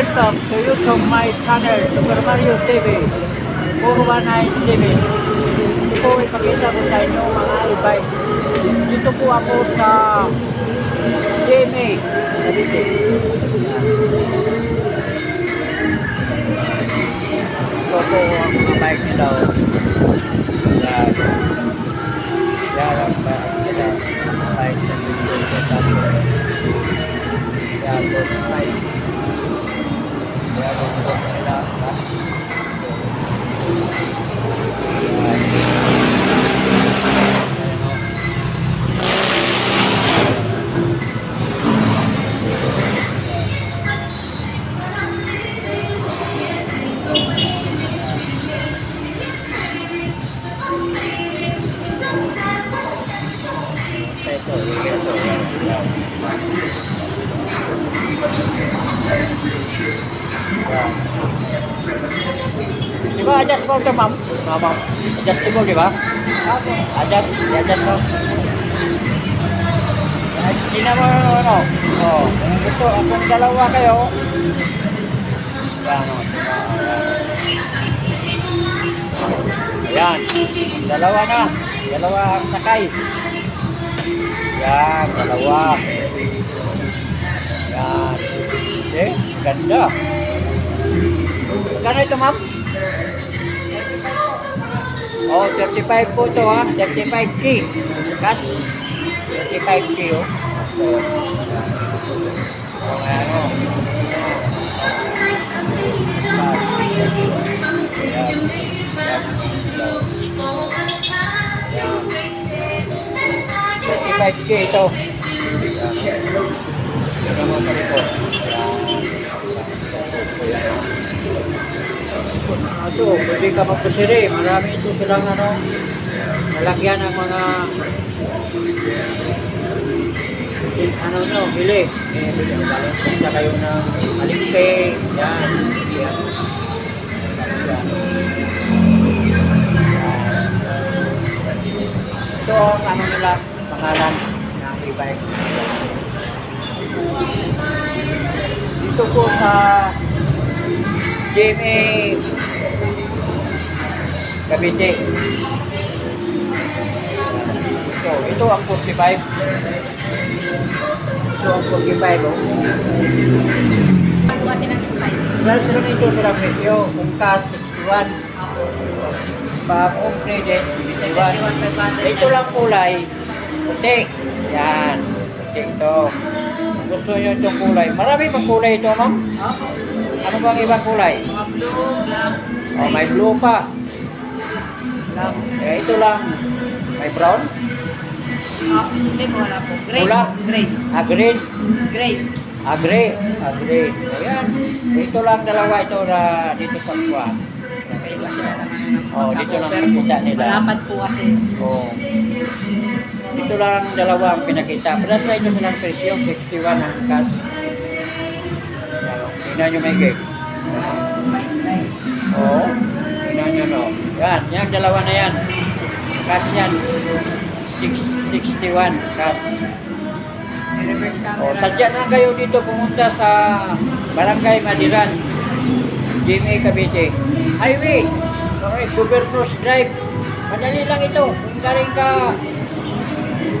welcome to YouTube my channel, Super Mario TV. 419 TV. Ito po ipakita ko sa inyo mga e-bike. Dito po ako sa GMA. Ito, ito, yan, yan. Di ba adjust mo ito, ma'am? Ma'am. Adjust mo, di ba? Adjust, adjust mo. Hindi na mo, ano, oh, gusto, kung dalawa kayo, yan, oh, Ayan, dalawa na, dalawa ang sakay. Yan, dalawa. Yan. Eh, ganda. Magkano ito, ma'am? Oh, 35 po ito, ha? 35K. Cash. 35K, oh. Oh, ayan, oh. Ayan. Ayan. 35K ito. Ito pwede ka magpasiri. Marami ito silang ano, nalagyan ng mga ano no, bili. Eh, bili. Basta kayo ng. Yan. Yan. Yan. Ito ang ano nila, pangalan ng e-bike. Dito po sa GMA Cavite. So, ito ang 45. Ito ang 45. Oh. Ano kasi ng style? Well, sila nito sila presyo. Kung cash, 61. Pag home credit, 61. Ito lang kulay. Puti. Yan. Puti ito. Gusto nyo itong kulay. Marami pang kulay ito, ma'am. Opo. Ano bang ibang kulay? Mga blue, black. Oh, may blue pa. Lang. Eh, ito lang. May brown. Ah, hindi ko wala po. Gray. Wala. Gray. Ah, green. Gray. Ah, gray. Ah, gray. O yan. Ito lang dalawa ito na dito sa. May iba sila naman Oh, dito lang nakikita nila. Malapad po kasi. Oh. Dito lang dalawa ang pinakita. Pero sa ito silang presyo, 61 ang cash. Tingnan nyo may gate. Oo. Tingnan nyo no. Yan, yan dalawa na yan. Cash yan. Six- 61 cash. O, sadya na kayo dito pumunta sa Barangay Madiran, GMA Cavite. Highway, okay, Governor's Drive. Madali lang ito. Kung galing ka,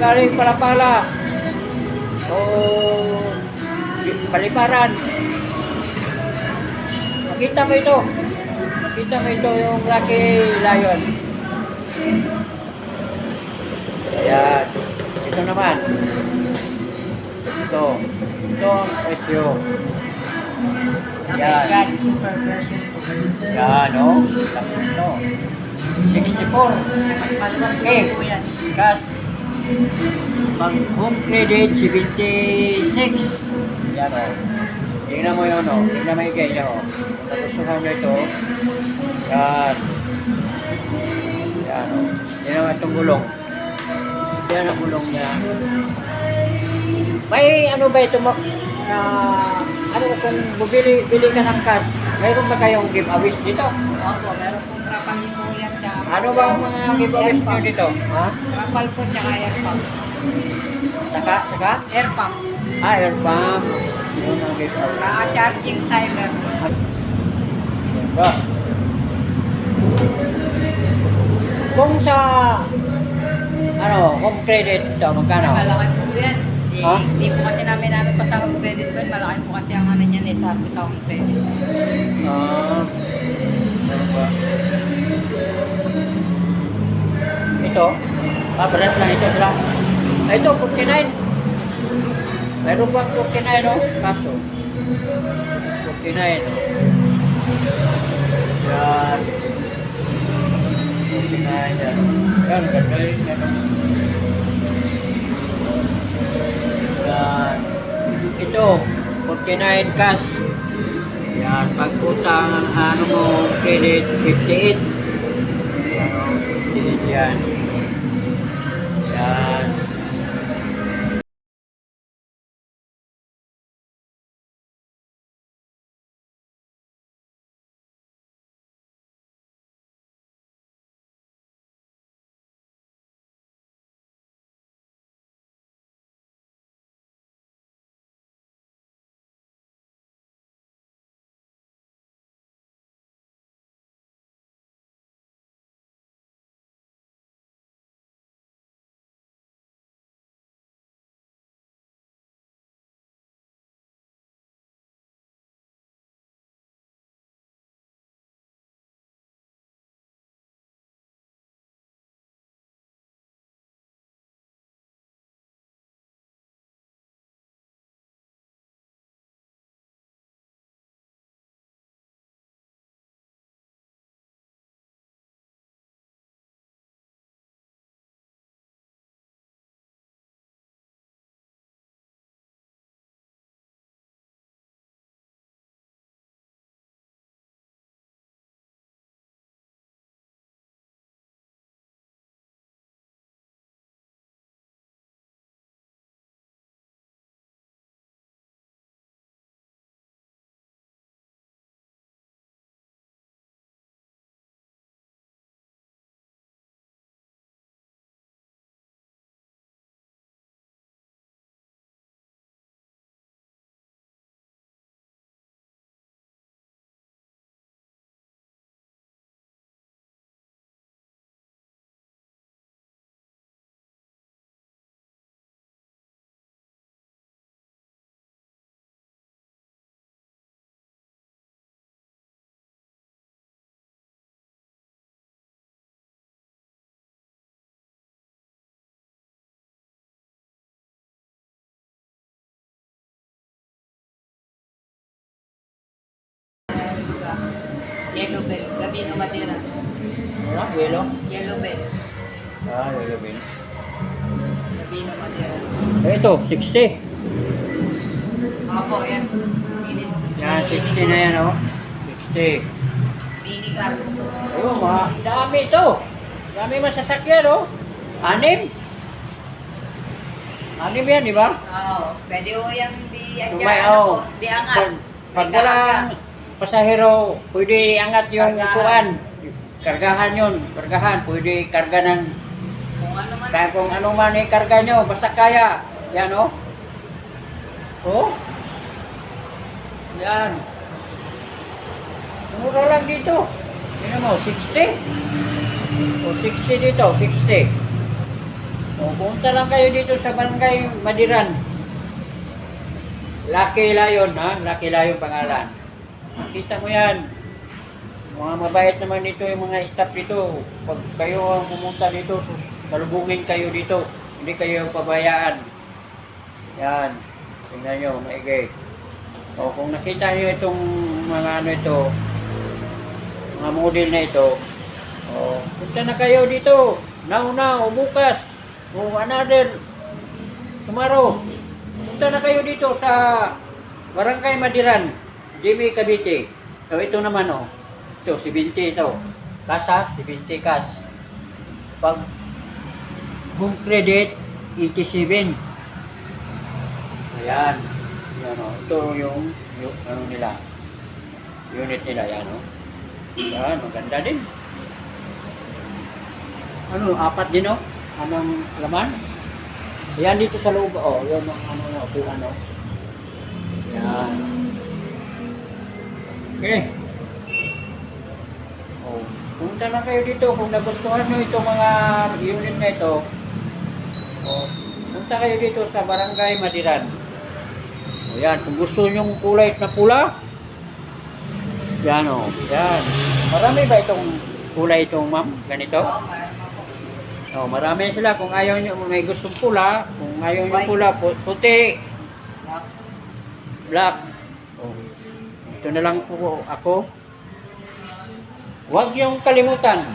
galing Palapala, o Paliparan, makita mo ito. Makita mo ito yung Lucky Lion. Ayan. Ito naman. Ito. Ito ang presyo. Yan. Yan. Yan, no? Tapos ito. 64. Maluwag po yan. Cash. Pag home credit, 76. Yan, o. Tingnan mo yun, o. Tingnan mo yung ganyan, o. Kung nagustuhan mo ito, yan. Yan, o. Tingnan mo itong gulong. Yan ang gulong niya. May ano ba ito mo na ano kung bumili bili ka ng cash, mayroon ba kayong giveaways dito? Opo, meron po Ano ba ang mga giveaways nyo dito? Ha? Kapal po tsaka air pump. Saka, saka? Air pump. Ah, air pump. Yun ang giveaway. Saka charging timer. Ba? Kung sa ano, home credit ito, magkano? Malaki po yan. Di, Ha? di po kasi namin ano pa sa home credit ko. Malaki po kasi ang ano niyan eh sa, sa home credit. Ah, ano ba? Ito, berat lang ito sila. Ah, ito, 49. Mayroon bang 49, no? Kaso. 49, no? Yan. 49, yan. Yan, ganda yun. Yan. Ito, 49 cash. Yan, pag utang ang ano mo, credit 58. 58 yan. Yan. Yellow bell. Gabi na Madera. Wala, yelo. Yellow bell. Ah, yelo bin. Gabi na Madera. Eh, ito, 60. Ako, yan. Mini, Yan, 60 na yan, oh. 60. Mini car. Ayun, mga dami ito. Dami masasakyan, oh. Anim. Anim yan, di ba? Oo. Pwede ko yung di, yan Dumay, ano oh. di angat. Pag, pag walang. Pasahero, pwede angat yung Kargahan. upuan. Kargahan yun. Kargahan. Pwede karga ng Kung ano man. Kaya kung ano man ikarga nyo, basta kaya. Yan, oh. Oh. Yan. Mura lang dito. Yan mo, 60. O 60 dito, 60. O punta lang kayo dito sa barangay Madiran. Lucky Lion, ha? Lucky Lion pangalan. Makita mo yan. Mga mabait naman dito yung mga staff dito. Pag kayo ang pumunta dito, salubungin kayo dito. Hindi kayo pabayaan. Yan. Tingnan nyo, maigay. O kung nakita nyo itong mga ano ito, mga model na ito, o punta na kayo dito. Now o bukas, o another tomorrow. Punta na kayo dito sa Barangay Madiran, Jimmy Cavite. So ito naman o, ito, si Binti ito. Kasa, si Binti Kas. Pag home credit, 87. Ayan. Yan o. Ito yung, yung ano nila. Unit nila yan o. Yan, maganda din. Ano, apat din, no? Anong laman? Yan dito sa loob, oh. Yan ang ano, ano, upuan, no? Okay. Oh, punta na kayo dito kung nagustuhan nyo itong mga unit na ito. Oh, punta kayo dito sa Barangay Madiran. O yan, kung gusto nyo kulay na pula, yan o, yan. Marami ba itong kulay itong ma'am? Ganito? Oh, marami sila. Kung ayaw nyo, may gustong pula, kung ayaw nyo pula, pu- puti, Black. black. Oh, ito na lang po ako. Huwag yung kalimutan.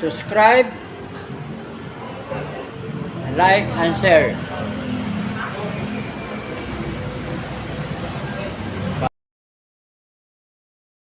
Subscribe, like, and share.